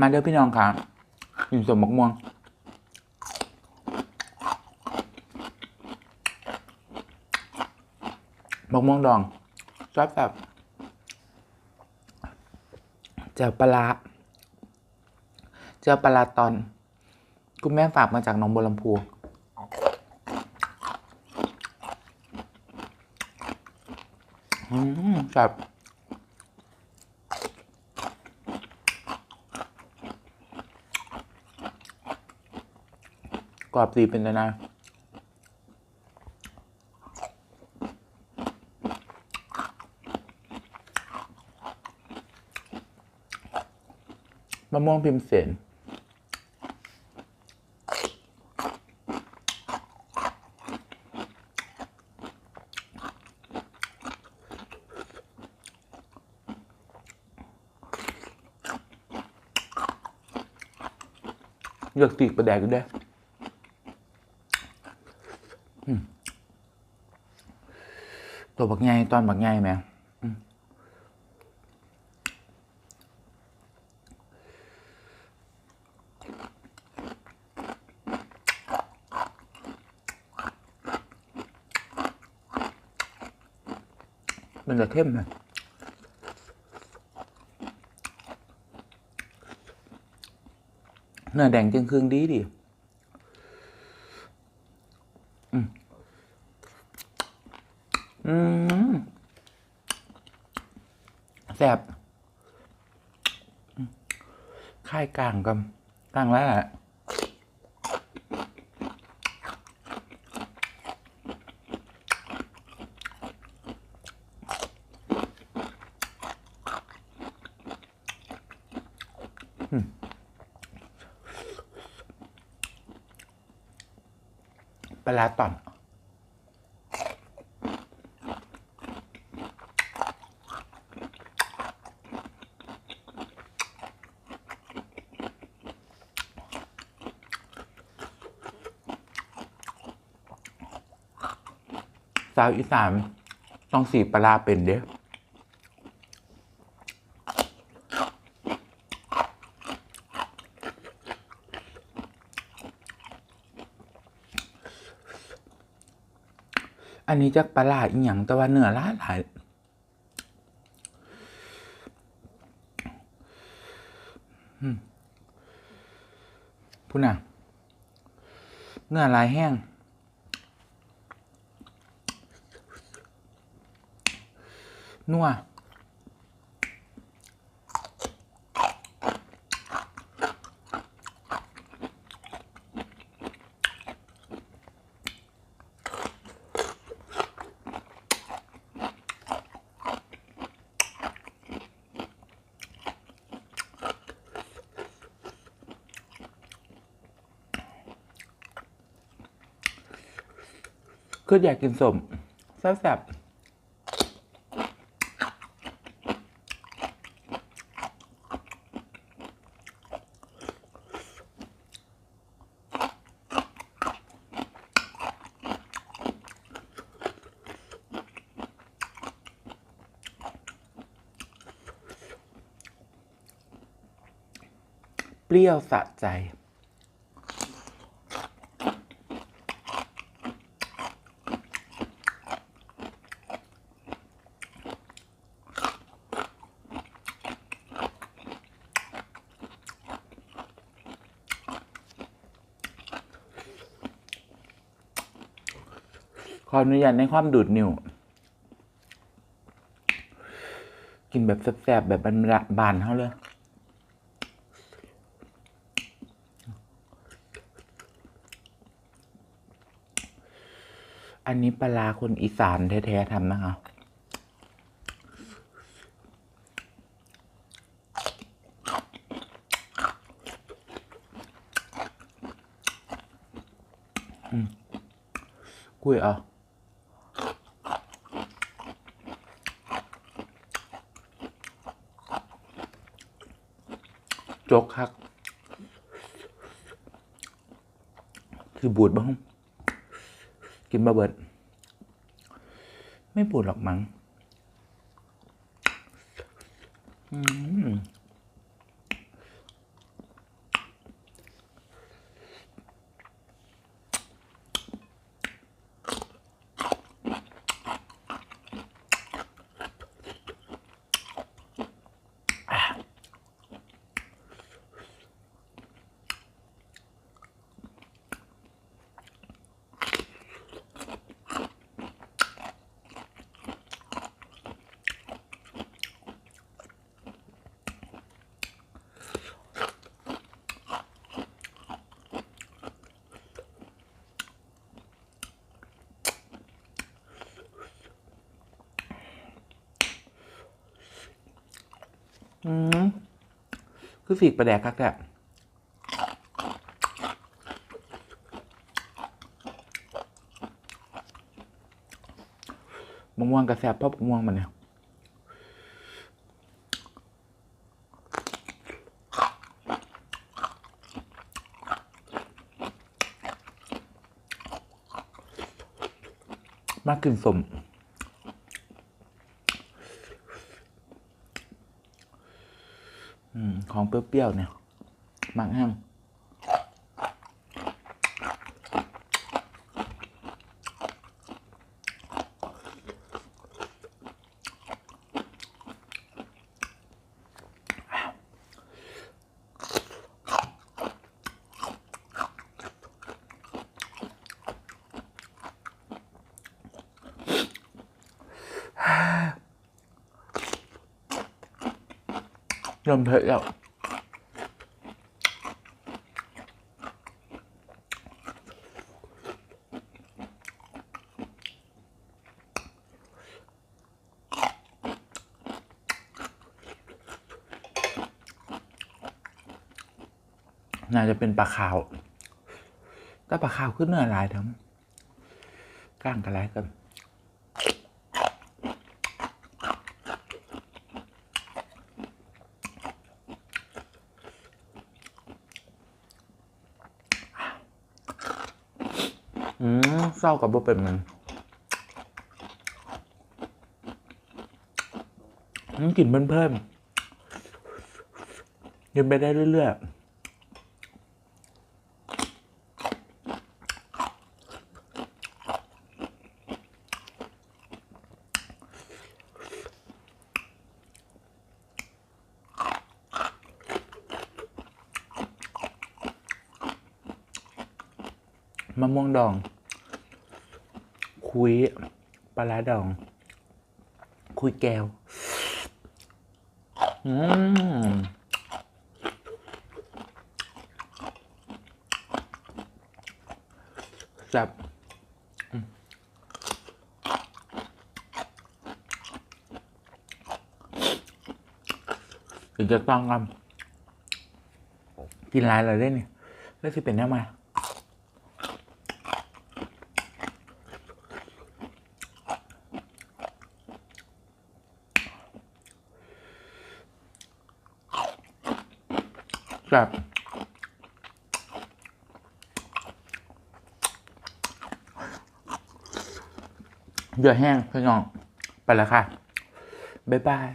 มาเด้อพี่น้องค่ะกินสมบักม่วงบักม่วงดองชอบแบบเจ้าปลาเจ้าปลาร้าตอน คุณแม่ฝากมาจากหนองบัวลำพูอืมแบบ กรอบดีเป็นเลยนะมะม่วงพิมเสนเลือกตีกประแดกอยู่ด้ออื ตัวบักใหญ่ตอนบักใหญ่แหม่อืมมันจะเข้มนะเนื้อแดงจึงครึ่งดีดิอืมอืมแซ่บอืมค่ายกลางกับกลางแล้วแหละปลาร้าต่อน สาวอีสานต้องสีปลาเป็นเด้ออันนี้จักปลาร้าอีหยังแต่ว่าเนื้อลาหลายพูดน่ะเนื้อลายแห้ง นัวคืออยากกินสมแซ่บๆ เปรี้ยวสะใจ ขออนุญาตในความดูดนิ้วกินแบบแซ่บๆแบบบานๆเขาเลย อันนี้ปลาคนอีสานแท้ๆทำนะคะอืมกุยเอะจกคัก คือบูดบ้าง กินบะเบิด ไม่ปวดหรอกมั้ง อืมคือสีกประแดกคักแกมะม่วงกระแสบเพราะมะม่วงมันเนี่ยมากกึ่นสม อืม ของเปรี้ยวๆเนี่ยมากแห้ง เริ่มเผ็ดแล้วน่าจะเป็นปลาขาว แต่ปลาขาวขึ้นเนื้อลายทั้งก้างกันหลายกัน อืมเศร้ากับบ่เป็นมันกลิ่นเพิ่มๆกินไปได้เรื่อยๆ มะม่วงดอง คุยปลาดอง คุยแก้วอืมแซ่บอืมถึงจะต้องกันกินหลายเลยได้เนี่ยแล้วที่เป็นแน่มา ครับเดือดแห้งพี่น้อง ไปแล้วค่ะ บ๊ายบาย